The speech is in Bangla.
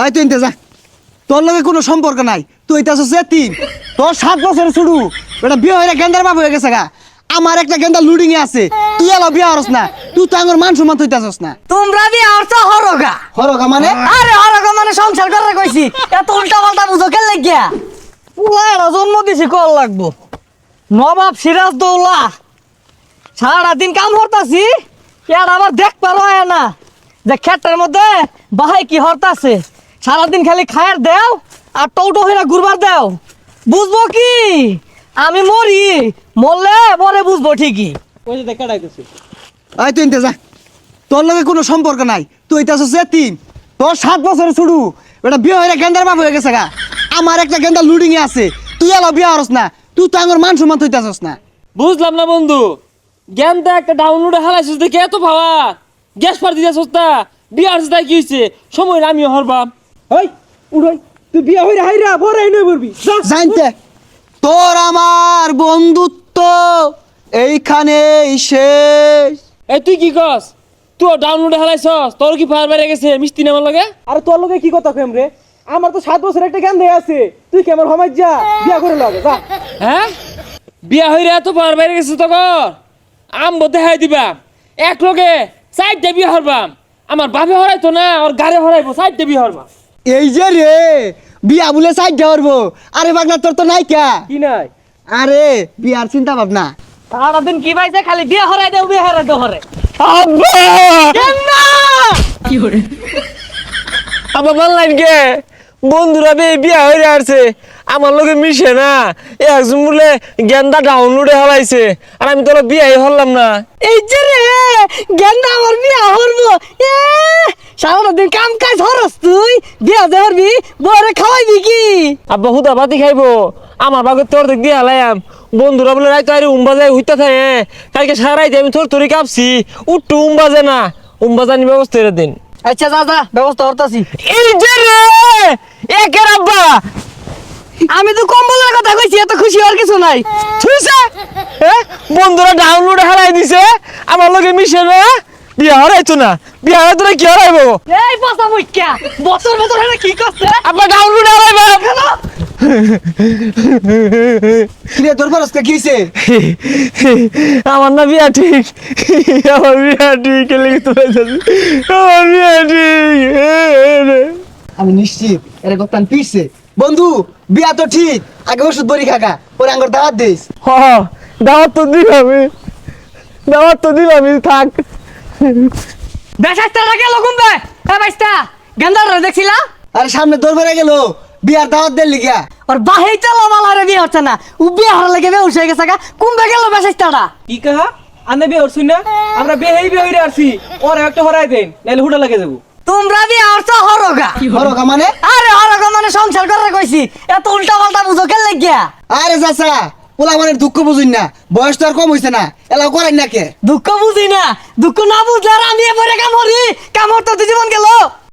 আয় তুই যা। তোর লগে কোনো সম্পর্ক নাই। তুই এটা হচ্ছে তিন তোর সাত বছরের শুরু। এটা বিয়ে হয়ে গেন্দার বাপ হয়ে গেছে গা। আমার একটা গেন্দা লুডিং এ আছে। তুই এলো বিয়ে হরস না। তুই তো আমার মান সম্মান তুইতাছস না। তোমরা দিয়ে অর্থ হরগা। হরকা মানে? আরে হরগা মানে সংসার করে কইছি। এত উল্টা পাল্টা বুঝো কে লাগিয়া? পুরা জন্ম দিছি কল লাগবো। নবাব সিরাজ দৌলা। সারাদিন কাম হরতাছি আর আবার দেখ পারো না। যে ক্ষেতের মধ্যে বাহাই কি হরতাছে। সারাদিন খালি খায়ার দেও আর টৌটো হইরা ঘুরবার দেও। বুঝব কি? আমি মরি মরলে পরে বুঝব ঠিকই। ওই যে দেখা ডাকতেছে আয় তুই ইনতে যা। তোর লগে কোনো সম্পর্ক নাই। তুই এটা হচ্ছে তিন। তোর সাত বছরের শুরু। এটা বিয়ে হয়ে গেন্দার বাপ হয়ে গেছে গা। আমার একটা গেন্দা লুডিং এ আছে। তুই এলো বিয়ে হরস না। তুই তো আমার মান সম্মান তুইতাছস না। বুঝলাম না বন্ধু। জ্ঞান দা একটা ডাউনলোডে হালাইছিস দেখে এত ভাবা। গ্যাস পার দিতে সস্তা বিয়ার সাথে কি হয়েছে সময় না আমিও হরবাম। ওই উড়াই তুই বিয়া হইরা হাইরা ভরাই নই বলবি। জানতে তোর আমার বন্ধুত্ব এইখানেই শেষ। এই তুই কি কস? তুই ডাউনলোডে হালাইছস তোর কি ফায়ার বাইরে গেছে মিষ্টি নামার লাগে? আর তোর লগে কি কথা কেম রে? আমার তো সাত বছর একটা জ্ঞান দেয়া আছে। তুই কেমন হমাই যা বিয়া করে লগে যা। হ্যাঁ? বিয়া হইরা এত ফায়ার বাইরে গেছে তো কর আম বলতে হাই দিবা। এক লগে চারটে বিয়া হরবাম। আমার বাপে হরাইতো না ওর গাড়ি হরাইবো চারটে বিয়া হরবাম। এই যে রে বিয়া বলে সাইড ধরবো আরে বাগনা তোর তো নাই কা? কি নাই? আরে বিয়ার চিন্তা ভাবনা। সারাদিন কি পাইছে? খালি বিয়া হরাই দেও বিয়ে হরাই দেও হরে। আবার বললেন কে বন্ধুরা বে বিয়া হয়ে আসছে। আমার লোকে মিশে না। একজন বলে গেন্দা ডাউনলোডে হলাইছে আর আমি তোর বিয়াই হলাম না। এই যে রে গেন্দা আমার বিয়া হরবো। এ সারাদিন কাম তুই বিয়া যে বরে খাওয়াইবি কি? আব্বা হুদা বাতি খাইবো। আমার বাগে তোর দেখ দিয়ে হালাইম বন্ধুরা বলে রাইতো আরে উম্বা যায় হইতা থাকে। কালকে সারাইতে আমি তোর কাঁপছি। উঠটু উম্বা যায় না। উম্বা জানি ব্যবস্থা করে দিন। আচ্ছা যা যা ব্যবস্থা করতাছি। এই যে রে! একের আব্বা? আমি তো কম্বলের কথা কইছি এত খুশি হওয়ার কিছু নাই। বন্ধুরা ডাউনলোড হারাই দিছে। আমার লগে মিশে না বিয়া হারাইতো না? বিয়া কি হারাইবো? এই পচা মুখ্যা বছর বছর হেনে কি করছে? আব্বা ডাউনলোড হারাইবো। কিরে তোর আমার না বিয়া ঠিক। আমার বিয়া ঠিক লেগে আমার বিয়া ঠিক। আমি নিশ্চিত এর গপ্তান পিছছে বন্ধু বিয়া তো ঠিক আগে ওষুধ বড়ি খাকা পরে আঙ্গুর দাওয়াত দিস। হ দাওয়াত তো দিলামই। দাওয়াত তো দিলামই থাক। কুম্বে এ বাইস্তা গেন্দাটা দেখছিলা? আরে সামনে দৌড় বেড়ে গেল বিয়ার দাওয়াত দিল লিগা ওর বাহেই চালো মালারে বিয়ে হচ্ছে না। ও বিয়ে হারা লেগে বেউস হয়ে গেছে গা। কুম্বে গেল কি কাহা আন্দা বিয়ে হরছুন না? আমরা বিয়ে হেই বিয়ে হইরে আসছি ওর একটা হরাই দেন নাইলে হুডা লাগে যাব। তোমরা বিয়ে হচ্ছে হরগা। হরকা মানে? আরে হরগা মানে সংসার করে কইছি। এত উল্টা পাল্টা বুঝো কে লাগিয়া? আরে চাচা পোলা মানে দুঃখ বুঝুন না, বয়স তো আর কম হইছে না, এলাও করেন না কে? দুঃখ বুঝি না, দুঃখ না বুঝলে আর আমি এবারে কামড়ি, কামড় তো জীবন গেল।